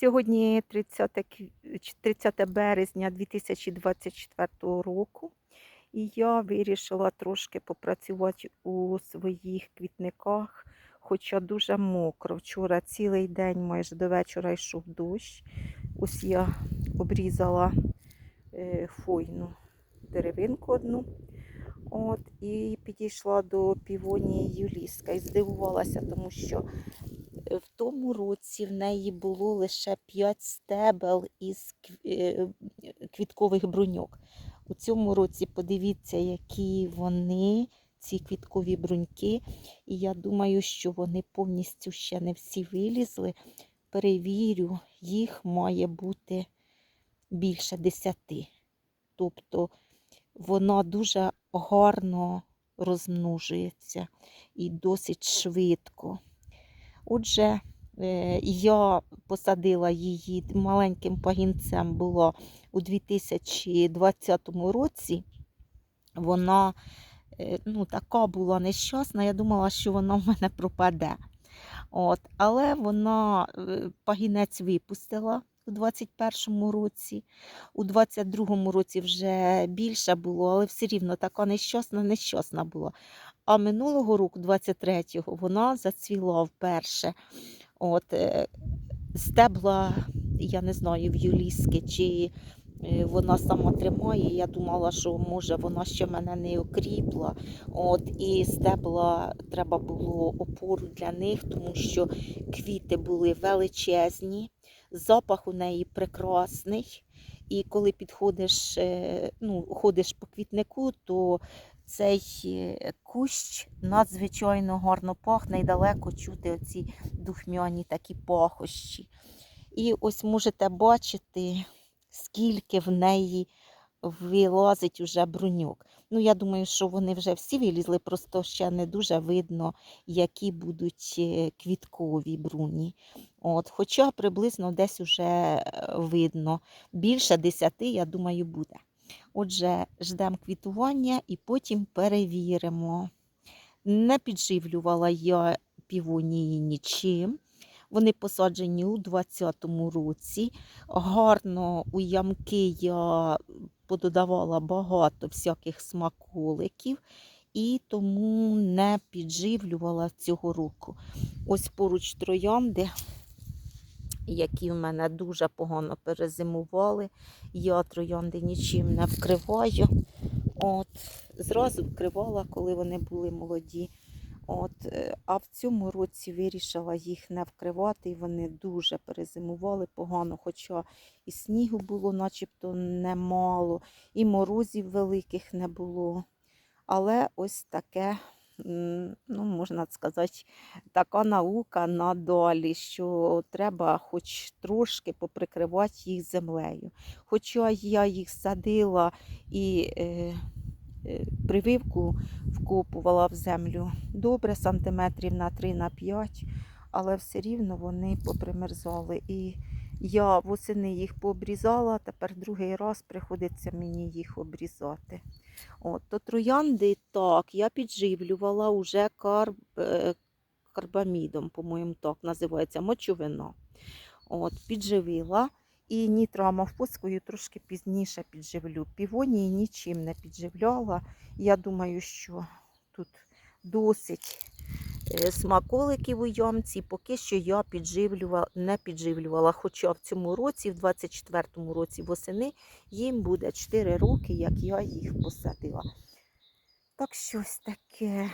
Сьогодні 30, 30 березня 2024 року. І я вирішила трошки попрацювати у своїх квітниках, хоча дуже мокро. Вчора цілий день майже до вечора йшов дощ. Ось я обрізала е, фойну деревинку одну. От, і підійшла до півонії Юліска і здивувалася, тому що в тому році в неї було лише 5 стебел із е, квіткових бруньок. У цьому році подивіться, які вони, ці квіткові бруньки. І я думаю, що вони повністю ще не всі вилізли. Перевірю, їх має бути більше десяти. Тобто вона дуже гарно розмножується і досить швидко. Отже, е, я посадила її маленьким пагінцем було у 2020 році. Вона е, ну, така була нещасна, я думала, що вона в мене пропаде. От, але вона е, пагінець випустила у 21-му році. У 22-му році вже більше було, але все рівно така нещасна, нещасна була. А минулого року, 23-го, вона зацвіла вперше. От, е, стебла, я не знаю, в Юліски, чи е, вона сама тримає. Я думала, що може вона ще мене не окріпла. От, і стебла треба було опору для них, тому що квіти були величезні, запах у неї прекрасний. І коли підходиш, е, ну, ходиш по квітнику, то цей е, кущ надзвичайно гарно пахне і далеко чути оці духмяні такі пахощі. І ось можете бачити, скільки в неї вилазить уже бруньок. Ну, я думаю, що вони вже всі вилізли, просто ще не дуже видно, які будуть е, квіткові бруні. От, хоча приблизно десь уже е, видно. Більше десяти, я думаю, буде. Отже, ждемо квітування і потім перевіримо. Не підживлювала я півонії нічим. Вони посаджені у 2020 році. Гарно у ямки я пододавала багато всяких смаколиків і тому не підживлювала цього року. Ось поруч троянди, які в мене дуже погано перезимували. Я троянди нічим не вкриваю. От, зразу вкривала, коли вони були молоді. От, е, а в цьому році вирішила їх не вкривати, і вони дуже перезимували погано, хоча і снігу було начебто немало, і морозів великих не було. Але ось таке, ну, можна сказати, така наука надалі, що треба хоч трошки поприкривати їх землею. Хоча я їх садила і е, прививку вкопувала в землю добре, сантиметрів на 3 на 5, але все рівно вони попримерзали. І я восени їх пообрізала, тепер другий раз приходиться мені їх обрізати. От, то троянди так, я підживлювала уже карб, е, карбамідом, по-моєму, так називається, мочовина. От, підживила. І нітроамофоскою трошки пізніше підживлю. Півонії нічим не підживляла. Я думаю, що тут досить е, смаколиків у ямці. Поки що я підживлювала, не підживлювала. Хоча в цьому році, в 24-му році восени, їм буде 4 роки, як я їх посадила. Так щось таке.